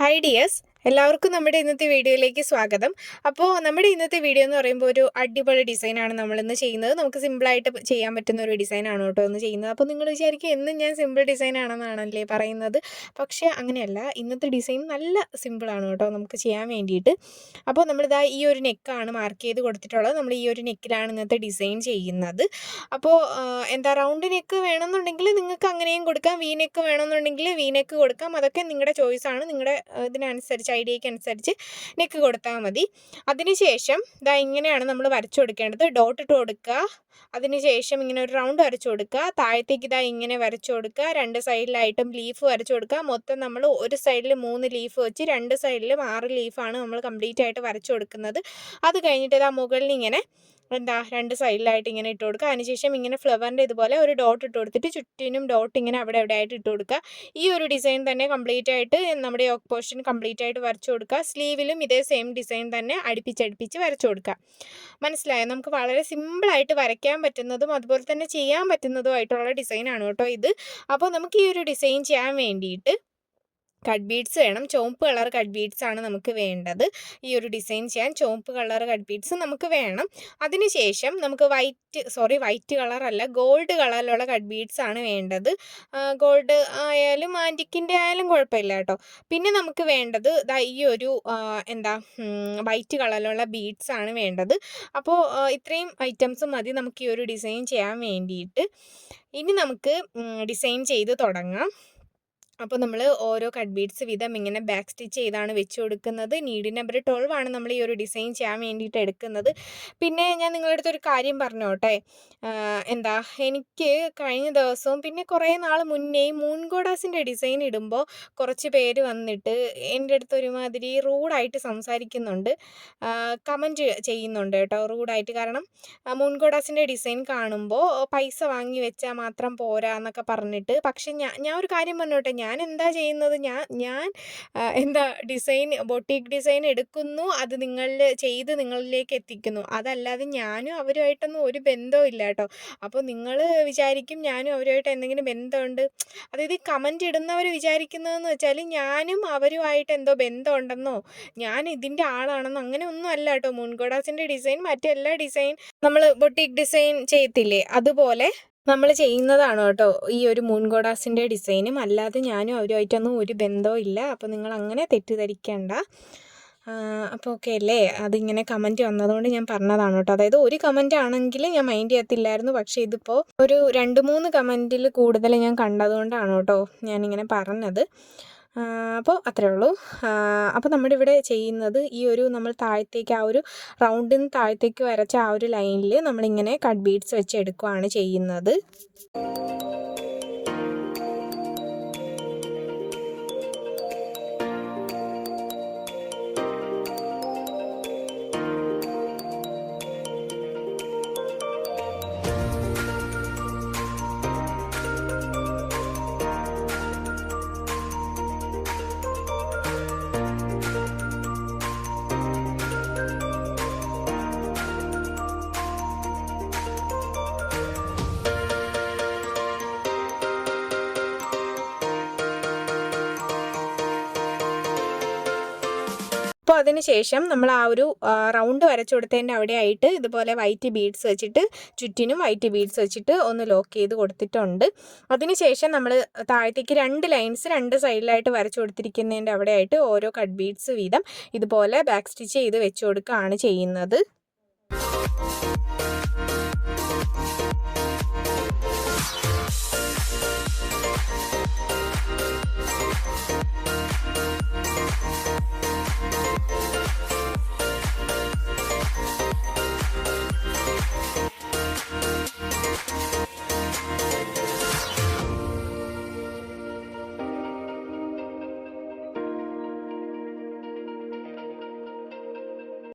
ideas എല്ലാവർക്കും നമ്മുടെ ഇന്നത്തെ വീഡിയോയിലേക്ക് സ്വാഗതം. അപ്പോൾ നമ്മുടെ ഇന്നത്തെ വീഡിയോ എന്ന് പറയുമ്പോൾ ഒരു അടിപൊളി ഡിസൈനാണ് നമ്മൾ ഇന്ന് ചെയ്യുന്നത്. നമുക്ക് സിമ്പിളായിട്ട് ചെയ്യാൻ പറ്റുന്ന ഒരു ഡിസൈനാണ് കേട്ടോ ഒന്ന് ചെയ്യുന്നത്. അപ്പോൾ നിങ്ങൾ വിചാരിക്കും എന്നും ഞാൻ സിമ്പിൾ ഡിസൈൻ ആണെന്നാണല്ലേ പറയുന്നത്? പക്ഷേ അങ്ങനെയല്ല. ഇന്നത്തെ ഡിസൈൻ നല്ല സിമ്പിളാണ് കേട്ടോ നമുക്ക് ചെയ്യാൻ വേണ്ടിയിട്ട്. അപ്പോൾ നമ്മളിതാ ഈ ഒരു നെക്കാണ് മാർക്ക് ചെയ്ത് കൊടുത്തിട്ടുള്ളത്. നമ്മൾ ഈ ഒരു നെക്കിലാണ് ഇന്നത്തെ ഡിസൈൻ ചെയ്യുന്നത്. അപ്പോൾ എന്താ റൗണ്ട് നെക്ക് വേണമെന്നുണ്ടെങ്കിൽ നിങ്ങൾക്ക് അങ്ങനെയും കൊടുക്കാം. വി നെക്ക് വേണമെന്നുണ്ടെങ്കിൽ വി നെക്ക് കൊടുക്കാം. അതൊക്കെ നിങ്ങളുടെ ചോയ്സാണ് നിങ്ങളുടെ ഇതിനനുസരിച്ച് ഐഡിയയ്ക്ക് അനുസരിച്ച് നെക്ക് കൊടുത്താൽ മതി. അതിനുശേഷം ഇതാ ഇങ്ങനെയാണ് നമ്മൾ വരച്ചു കൊടുക്കേണ്ടത്. ഡോട്ട് ഇട്ട് കൊടുക്കുക. അതിനുശേഷം ഇങ്ങനെ ഒരു റൗണ്ട് വരച്ചു കൊടുക്കുക. താഴത്തേക്ക് ഇതാ ഇങ്ങനെ വരച്ചു കൊടുക്കുക. രണ്ട് സൈഡിലായിട്ടും ലീഫ് വരച്ചു കൊടുക്കുക. മൊത്തം നമ്മൾ ഒരു സൈഡിൽ മൂന്ന് ലീഫ് വെച്ച് രണ്ട് സൈഡിലും ആറ് ലീഫാണ് നമ്മൾ കംപ്ലീറ്റ് ആയിട്ട് വരച്ചു കൊടുക്കുന്നത്. അത് കഴിഞ്ഞിട്ട് ഇതാ മുകളിൽ ഇങ്ങനെ എന്താ രണ്ട് സൈഡിലായിട്ട് ഇങ്ങനെ ഇട്ട് കൊടുക്കുക. അതിനുശേഷം ഇങ്ങനെ ഫ്ലവറിന്റെ ഇതുപോലെ ഒരു ഡോട്ട് ഇട്ട് കൊടുത്തിട്ട് ചുറ്റിനും ഡോട്ട് ഇങ്ങനെ അവിടെ അവിടെ ആയിട്ട് ഇട്ട് കൊടുക്കുക. ഈ ഒരു ഡിസൈൻ തന്നെ കംപ്ലീറ്റ് ആയിട്ട് നമ്മുടെ യോക്ക് പോർഷൻ കംപ്ലീറ്റ് ആയിട്ട് വരച്ചു കൊടുക്കുക. സ്ലീവിലും ഇതേ സെയിം ഡിസൈൻ തന്നെ അടുപ്പിച്ചടുപ്പിച്ച് വരച്ചു കൊടുക്കുക. മനസ്സിലായോ? നമുക്ക് വളരെ സിമ്പിളായിട്ട് വരയ്ക്കാൻ പറ്റുന്നതും അതുപോലെ തന്നെ ചെയ്യാൻ പറ്റുന്നതുമായിട്ടുള്ള ഡിസൈനാണ് കേട്ടോ ഇത്. അപ്പോൾ നമുക്ക് ഈ ഒരു ഡിസൈൻ ചെയ്യാൻ വേണ്ടിയിട്ട് കട്ട് ബീഡ്സ് വേണം. ചുവപ്പ് കളർ കട്ട് ബീഡ്സ് ആണ് നമുക്ക് വേണ്ടത്. ഈ ഒരു ഡിസൈൻ ചെയ്യാൻ ചുവപ്പ് കളർ കട്ട് ബീഡ്സ് നമുക്ക് വേണം. അതിനുശേഷം നമുക്ക് വൈറ്റ് സോറി വൈറ്റ് കളർ അല്ല ഗോൾഡ് കളറിലുള്ള കട്ട് ബീഡ്സ് ആണ് വേണ്ടത്. ഗോൾഡ് ആയാലും ആന്റിക്കിന്റെ ആയാലും കുഴപ്പമില്ല കേട്ടോ. പിന്നെ നമുക്ക് വേണ്ടത് ഈ ഒരു എന്താ വൈറ്റ് കളറിലുള്ള ബീഡ്സ് ആണ് വേണ്ടത്. അപ്പോൾ ഇത്രയും ഐറ്റംസ് മതി നമുക്ക് ഈ ഒരു ഡിസൈൻ ചെയ്യാൻ വേണ്ടിയിട്ട്. ഇനി നമുക്ക് ഡിസൈൻ ചെയ്ത് തുടങ്ങാം. അപ്പോൾ നമ്മൾ ഓരോ കട്ട് ബീഡ്സ് വീതം ഇങ്ങനെ ബാക്ക് സ്റ്റിച്ച് ചെയ്താണ് വെച്ച് കൊടുക്കുന്നത്. നീഡ് നമ്പർ ട്വൽവ് ആണ് നമ്മൾ ഈ ഒരു ഡിസൈൻ ചെയ്യാൻ വേണ്ടിയിട്ട് എടുക്കുന്നത്. പിന്നെ ഞാൻ നിങ്ങളുടെ അടുത്തൊരു കാര്യം പറഞ്ഞോട്ടെ? എന്താ എനിക്ക് കഴിഞ്ഞ ദിവസവും പിന്നെ കുറേ നാൾ മുന്നേ മൂൺഗോഡാസിന്റെ ഡിസൈൻ ഇടുമ്പോൾ കുറച്ച് പേര് വന്നിട്ട് എന്റെ അടുത്ത് ഒരുമാതിരി റൂഡായിട്ട് സംസാരിക്കുന്നുണ്ട്. കമന്റ് ചെയ്യുന്നുണ്ട് കേട്ടോ റൂഡായിട്ട്. കാരണം മൂൺഗോഡാസിന്റെ ഡിസൈൻ കാണുമ്പോൾ പൈസ വാങ്ങി വെച്ചാൽ മാത്രം പോരാ എന്നൊക്കെ പറഞ്ഞിട്ട്. പക്ഷെ ഞാൻ ഞാൻ ഒരു കാര്യം പറഞ്ഞോട്ടെ? ഞാൻ എന്താ ചെയ്യുന്നത്? ഞാൻ ഞാൻ എന്താ ഡിസൈൻ ബൊട്ടീക്ക് ഡിസൈൻ എടുക്കുന്നു. അത് നിങ്ങളിൽ ചെയ്ത് നിങ്ങളിലേക്ക് എത്തിക്കുന്നു. അതല്ലാതെ ഞാനും അവരുമായിട്ടൊന്നും ഒരു ബന്ധവും ഇല്ല കേട്ടോ. അപ്പോൾ നിങ്ങൾ വിചാരിക്കും ഞാനും അവരുമായിട്ട് എന്തെങ്കിലും ബന്ധമുണ്ട്. അതായത് ഈ കമന്റ് ഇടുന്നവർ വിചാരിക്കുന്നതെന്ന് വെച്ചാൽ ഞാനും അവരുമായിട്ട് എന്തോ ബന്ധമുണ്ടെന്നോ ഞാൻ ഇതിന്റെ ആളാണെന്നോ അങ്ങനെ ഒന്നും അല്ല കേട്ടോ. മുൻകോടാസിന്റെ ഡിസൈൻ മറ്റെല്ലാ ഡിസൈൻ നമ്മൾ ബൊട്ടീക്ക് ഡിസൈൻ ചെയ്യത്തില്ലേ? അതുപോലെ നമ്മൾ ചെയ്യുന്നതാണ് കേട്ടോ. ഈ ഒരു മൂൺഗോഡാസിന്റെ ഡിസൈനും അല്ലാതെ ഞാനും അവരുമായിട്ടൊന്നും ഒരു ബന്ധവും ഇല്ല. അപ്പോൾ നിങ്ങൾ അങ്ങനെ തെറ്റിദ്ധരിക്കേണ്ട. അപ്പോൾ ഓക്കെ അല്ലേ? അതിങ്ങനെ കമന്റ് വന്നതുകൊണ്ട് ഞാൻ പറഞ്ഞതാണ് കേട്ടോ. അതായത് ഒരു കമന്റ് ആണെങ്കിൽ ഞാൻ മൈൻഡ് ചെയ്യത്തില്ലായിരുന്നു. പക്ഷേ ഇതിപ്പോൾ ഒരു രണ്ട് മൂന്ന് കമന്റിൽ കൂടുതൽ ഞാൻ കണ്ടതുകൊണ്ടാണ് കേട്ടോ ഞാനിങ്ങനെ പറഞ്ഞത്. അപ്പോൾ അത്രേ ഉള്ളൂ. അപ്പോൾ നമ്മുടെ ഇവിടെ ചെയ്യുന്നത് ഈ ഒരു നമ്മൾ താഴത്തേക്ക് ആ ഒരു റൗണ്ടിൽ നിന്ന് താഴത്തേക്ക് വരച്ച ആ ഒരു ലൈനിൽ നമ്മളിങ്ങനെ കട്ട് ബീഡ്സ് വെച്ച് എടുക്കുകയാണ് ചെയ്യുന്നത്. അപ്പോൾ അതിന് ശേഷം നമ്മൾ ആ ഒരു റൗണ്ട് വരച്ചു കൊടുത്തതിന്റെ അവിടെ ആയിട്ട് ഇതുപോലെ വൈറ്റ് ബീഡ്സ് വെച്ചിട്ട് ചുറ്റിനും വൈറ്റ് ബീഡ്സ് വെച്ചിട്ട് ഒന്ന് ലോക്ക് ചെയ്ത് കൊടുത്തിട്ടുണ്ട്. അതിന് ശേഷം നമ്മൾ താഴത്തേക്ക് രണ്ട് ലൈൻസ് രണ്ട് സൈഡിലായിട്ട് വരച്ചു കൊടുത്തിരിക്കുന്നതിന്റെ അവിടെ ആയിട്ട് ഓരോ കട്ട് ബീഡ്സ് വീതം ഇതുപോലെ ബാക്ക് സ്റ്റിച്ച് ചെയ്ത് വെച്ച് കൊടുക്കുകയാണ് ചെയ്യുന്നത്.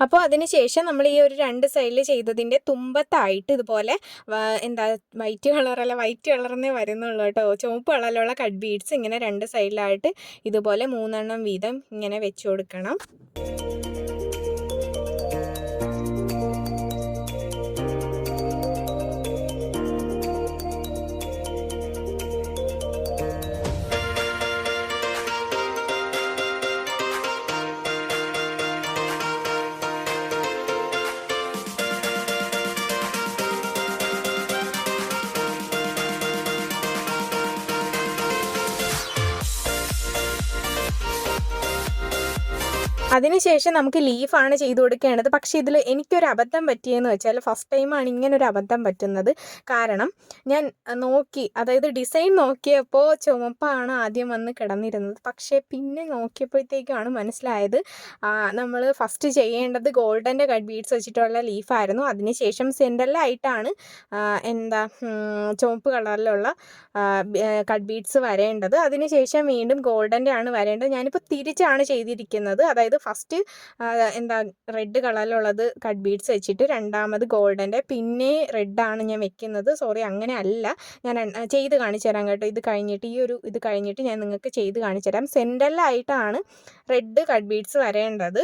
അപ്പോൾ അതിനുശേഷം നമ്മൾ ഈ ഒരു രണ്ട് സൈഡിൽ ചെയ്തതിന്റെ തുമ്പത്തായിട്ട് ഇതുപോലെ എന്താ വൈറ്റ് കളറല്ല വൈറ്റ് കളറെന്നേ വരുന്നുള്ളൂ കേട്ടോ. ചുവപ്പ് കളറിലുള്ള കട്ട് ബീഡ്സ് ഇങ്ങനെ രണ്ട് സൈഡിലായിട്ട് ഇതുപോലെ മൂന്നെണ്ണം വീതം ഇങ്ങനെ വെച്ച് കൊടുക്കണം. അതിനുശേഷം നമുക്ക് ലീഫാണ് ചെയ്തു കൊടുക്കേണ്ടത്. പക്ഷേ ഇതിൽ എനിക്കൊരു അബദ്ധം പറ്റിയെന്ന് വെച്ചാൽ ഫസ്റ്റ് ടൈമാണ് ഇങ്ങനെ ഒരു അബദ്ധം പറ്റുന്നത്. കാരണം ഞാൻ നോക്കി അതായത് ഡിസൈൻ നോക്കിയപ്പോൾ ചുമപ്പാണ് ആദ്യം വന്ന് കിടന്നിരുന്നത്. പക്ഷേ പിന്നെ നോക്കിയപ്പോഴത്തേക്കാണ് മനസ്സിലായത് നമ്മൾ ഫസ്റ്റ് ചെയ്യേണ്ടത് ഗോൾഡന്റെ കട്ട് ബീഡ്സ് വെച്ചിട്ടുള്ള ലീഫായിരുന്നു അതിനുശേഷം സെന്ററിലായിട്ടാണ് എന്താ ചുവപ്പ് കളറിലുള്ള കട്ട് ബീഡ്സ് വരേണ്ടത്. അതിനുശേഷം വീണ്ടും ഗോൾഡന്റെ ആണ് വരേണ്ടത്. ഞാനിപ്പോൾ തിരിച്ചാണ് ചെയ്തിരിക്കുന്നത്. അതായത് ഫസ്റ്റ് എന്താ റെഡ് കളറിലുള്ളത് കട്ട് ബീഡ്സ് വെച്ചിട്ട് രണ്ടാമത് ഗോൾഡന്റെ പിന്നെ റെഡാണ് ഞാൻ വെക്കുന്നത്. സോറി അങ്ങനെ അല്ല. ഞാൻ ചെയ്ത് കാണിച്ചു തരാം കേട്ടോ. ഇത് കഴിഞ്ഞിട്ട് ഈ ഒരു ഇത് കഴിഞ്ഞിട്ട് ഞാൻ നിങ്ങൾക്ക് ചെയ്ത് കാണിച്ചു തരാം. സെന്ററിലായിട്ടാണ് റെഡ് കട്ട് ബീഡ്സ് വരേണ്ടത്.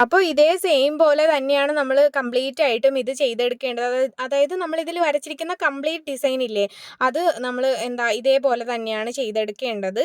അപ്പോൾ ഇതേ സെയിം പോലെ തന്നെയാണ് നമ്മൾ കംപ്ലീറ്റ് ആയിട്ടും ഇത് ചെയ്തെടുക്കേണ്ടത്. അതായത് നമ്മൾ ഇതിൽ വരച്ചിരിക്കുന്ന കംപ്ലീറ്റ് ഡിസൈൻ ഇല്ലേ അത് നമ്മൾ എന്താ ഇതേപോലെ തന്നെയാണ് ചെയ്തെടുക്കേണ്ടത്.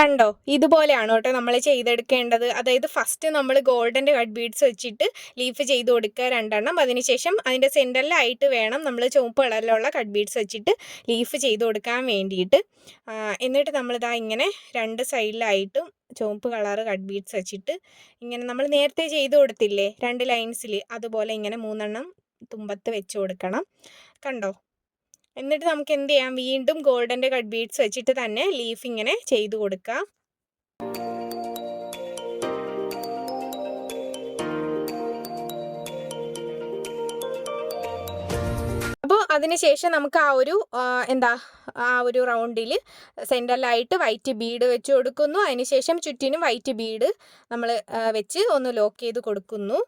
കണ്ടോ? ഇതുപോലെയാണ് കേട്ടോ നമ്മൾ ചെയ്തെടുക്കേണ്ടത്. അതായത് ഫസ്റ്റ് നമ്മൾ ഗോൾഡന്റെ കട്ട് ബീഡ്സ് വെച്ചിട്ട് ലീഫ് ചെയ്ത് കൊടുക്കുക രണ്ടെണ്ണം. അതിനുശേഷം അതിന്റെ സെന്ററിലായിട്ട് വേണം നമ്മൾ ചുവപ്പ് കളറിലുള്ള കട്ട് ബീഡ്സ് വെച്ചിട്ട് ലീഫ് ചെയ്ത് കൊടുക്കാൻ വേണ്ടിയിട്ട്. എന്നിട്ട് നമ്മളിതാ ഇങ്ങനെ രണ്ട് സൈഡിലായിട്ടും ചുവപ്പ് കളറ് കട്ട് ബീഡ്സ് വെച്ചിട്ട് ഇങ്ങനെ നമ്മൾ നേരത്തെ ചെയ്ത് കൊടുത്തില്ലേ? രണ്ട് ലൈൻസിൽ അതുപോലെ ഇങ്ങനെ മൂന്നെണ്ണം തുമ്പത്ത് വെച്ച് കൊടുക്കണം. കണ്ടോ? എന്നിട്ട് നമുക്ക് എന്ത് ചെയ്യാം? വീണ്ടും ഗോൾഡന്റെ കട്ട് ബീഡ്സ് വെച്ചിട്ട് തന്നെ ലീഫ് ഇങ്ങനെ ചെയ്ത് കൊടുക്കാം. അപ്പോൾ അതിനുശേഷം നമുക്ക് ആ ഒരു എന്താ ആ ഒരു റൗണ്ടിൽ സെന്ററിലായിട്ട് വൈറ്റ് ബീഡ് വെച്ച് കൊടുക്കുന്നു. അതിനുശേഷം ചുറ്റിനും വൈറ്റ് ബീഡ് നമ്മൾ വെച്ച് ഒന്ന് ലോക്ക് ചെയ്ത് കൊടുക്കുന്നു.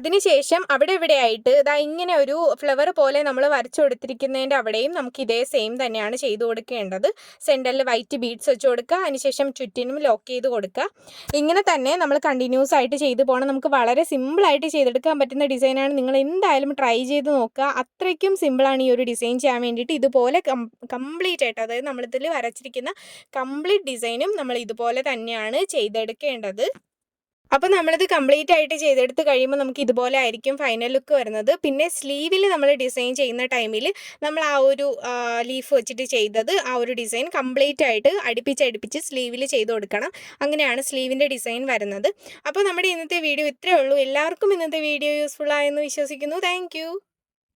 അതിനുശേഷം അവിടെ ഇവിടെയായിട്ട് ഇതാ ഇങ്ങനെ ഒരു ഫ്ലവർ പോലെ നമ്മൾ വരച്ചു കൊടുത്തിരിക്കുന്നതിന്റെ അവിടെയും നമുക്ക് ഇതേ സെയിം തന്നെയാണ് ചെയ്തു കൊടുക്കേണ്ടത്. സെന്ററിൽ വൈറ്റ് ബീഡ്സ് വെച്ച് കൊടുക്കുക. അതിനുശേഷം ചുറ്റിനും ലോക്ക് ചെയ്ത് കൊടുക്കുക. ഇങ്ങനെ തന്നെ നമ്മൾ കണ്ടിന്യൂസ് ആയിട്ട് ചെയ്തു പോകണം നമുക്ക് വളരെ സിമ്പിളായിട്ട് ചെയ്തെടുക്കാൻ പറ്റുന്ന ഡിസൈനാണ് നിങ്ങൾ എന്തായാലും ട്രൈ ചെയ്ത് നോക്കുക. അത്രയ്ക്കും സിമ്പിളാണ് ഈ ഒരു ഡിസൈൻ ചെയ്യാൻ വേണ്ടിയിട്ട്. ഇതുപോലെ കംപ്ലീറ്റ് ആയിട്ട് അതായത് നമ്മളിതിൽ വരച്ചിരിക്കുന്ന കംപ്ലീറ്റ് ഡിസൈനും നമ്മൾ ഇതുപോലെ തന്നെയാണ് ചെയ്തെടുക്കേണ്ടത്. അപ്പോൾ നമ്മളിത് കംപ്ലീറ്റ് ആയിട്ട് ചെയ്തെടുത്ത് കഴിയുമ്പോൾ നമുക്ക് ഇതുപോലെ ആയിരിക്കും ഫൈനൽ ലുക്ക് വരുന്നത്. പിന്നെ സ്ലീവിൽ നമ്മൾ ഡിസൈൻ ചെയ്യുന്ന ടൈമിൽ നമ്മൾ ആ ഒരു ലീഫ് വെച്ചിട്ട് ചെയ്തത് ആ ഒരു ഡിസൈൻ കംപ്ലീറ്റ് ആയിട്ട് അടുപ്പിച്ച് അടുപ്പിച്ച് സ്ലീവിൽ ചെയ്ത് കൊടുക്കണം. അങ്ങനെയാണ് സ്ലീവിന്റെ ഡിസൈൻ വരുന്നത്. അപ്പോൾ നമ്മുടെ ഇന്നത്തെ വീഡിയോ ഇത്രയേ ഉള്ളൂ. എല്ലാവർക്കും ഇന്നത്തെ വീഡിയോ യൂസ്ഫുൾ ആയെന്ന് വിശ്വസിക്കുന്നു. താങ്ക്